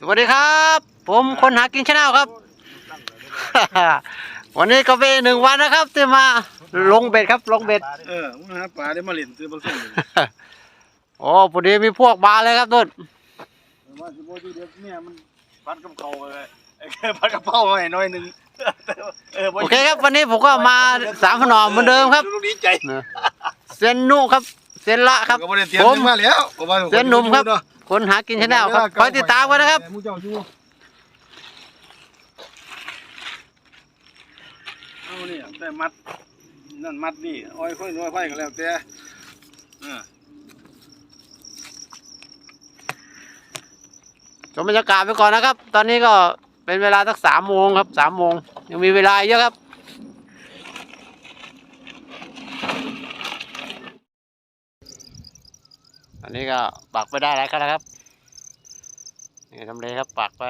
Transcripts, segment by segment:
สวัสดีครับ ผมคนหากินชาแนลครับ วันนี้ก็เป็นหนึ่งวันนะครับที่มาลงเบ็ดครับลงเบ็ดเออมึงหาปลาได้มาเล่นซื้อบางส่วนเลยโอ้พอดีมีพวกมาเลยครับต้นว่าสิบ่ดีเด็กเนี่ยมันพัดกับเขาเลยไอ้แค่พัดกับเป้าไว้หน่อยหนึงเออบ่โอเคครับวันนี้ผมก็มาสามขนอมเหมือนเดิมครับลูกดีใจเซนนุครับ เซนละครับก็บ่ได้เตรียมผมมาแล้วก็ว่าเสียหนุ่มครับ คนหากินชาแนลครับคอยติดตามกันนะครับหมู่เจ้าอยู่เอานี่แต่มัดนั่นมัดนี่อ้อยค่อยน้อยค่อยก็แล้วแต่เออชมบรรยากาศไปก่อนนะครับ ตอนนี้ก็เป็นเวลาสักสามโมงครับสามโมงยังมีเวลาเยอะครับ อันนี้ก็ปักไปได้แล้วครับนี่ทำเลครับปักไป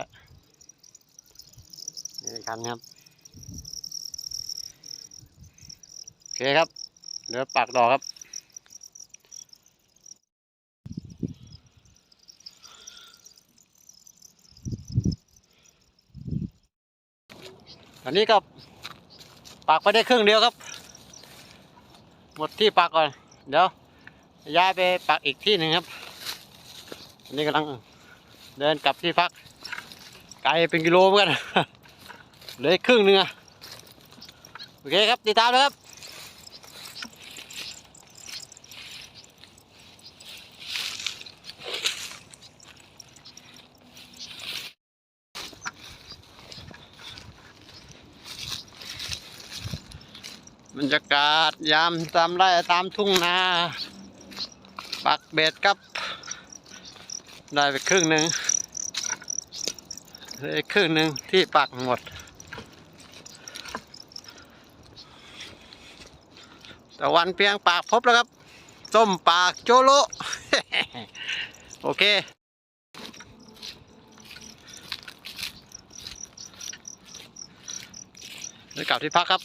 นี่คันครับโอเคครับเหลือปักดอกครับอันนี้ก็ปักไปได้ครึ่งเดียวครับ หมดที่ปักก่อน เดี๋ยว ย้ายไปปักอีกที่หนึ่งครับอันนี้กำลังเดินกลับที่พัก ไกลเป็นกิโลเหมือนกันเลืออีกครึ่งหนึงอะโอเคครับ ติดตามเลยครับบรรยากาศยามตามไร่ตามทุ่งนา ปักเบ็ดครับ ได้ไปครึ่งหนึ่งเลยครึ่งหนึ่งที่ปักหมดแต่วันเพียงปากพบแล้วครับส้มปากโจโล โอเคเดี๋ยวกลับที่พักครับ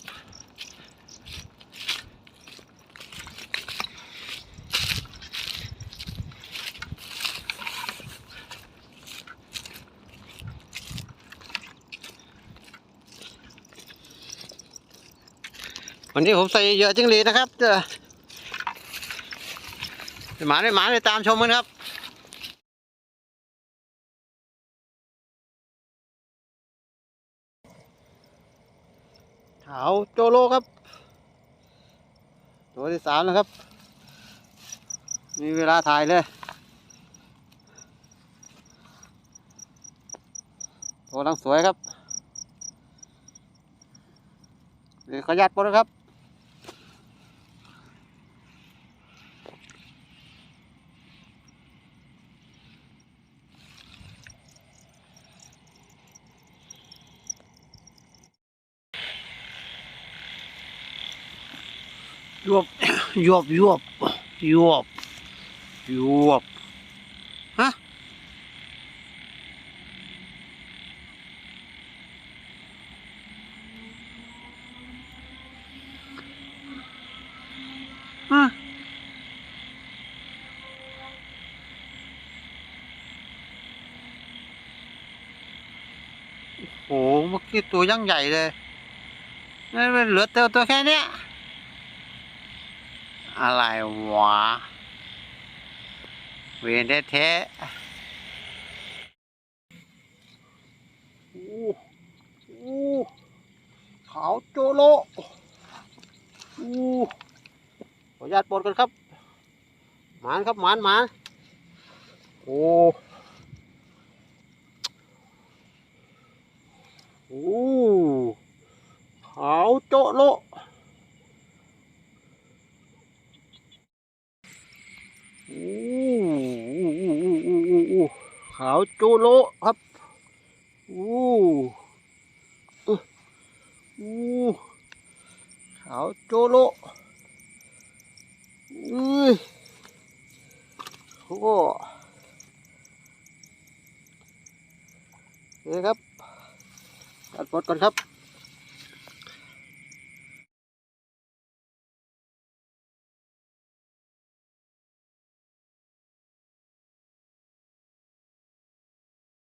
วันนี้ผมใส่เยอะจิ้งหรีดนะครับเจะหมาได้หมาได้ตามชมกันครับขาวโจโลครับ ตัวที่สามแล้วครับ มีเวลาถ่ายเลยตัวลังสวยครับเดี๋ยวขออนุญาตปลดนะครับ ยวบยวบยวบยวบยวบฮะฮะโอ้โหเมื่อกี้ตัวยังใหญ่เลยนี่นเหลือเตัวตัวแค่เนี้ย อะไรวะ เวียนแท้ๆโอ้โอ้ขาวโจโลโอ้ขออนุญาตปลดกันครับหมานครับหมานหมานโอ้โอ้ขาวโจโล โอ้โอ้ขาวโจโลครับโอ้เอ้อโอ้ขาวโจโลเอ้ยโอ้นี่ครับตัดปลดก่อนครับ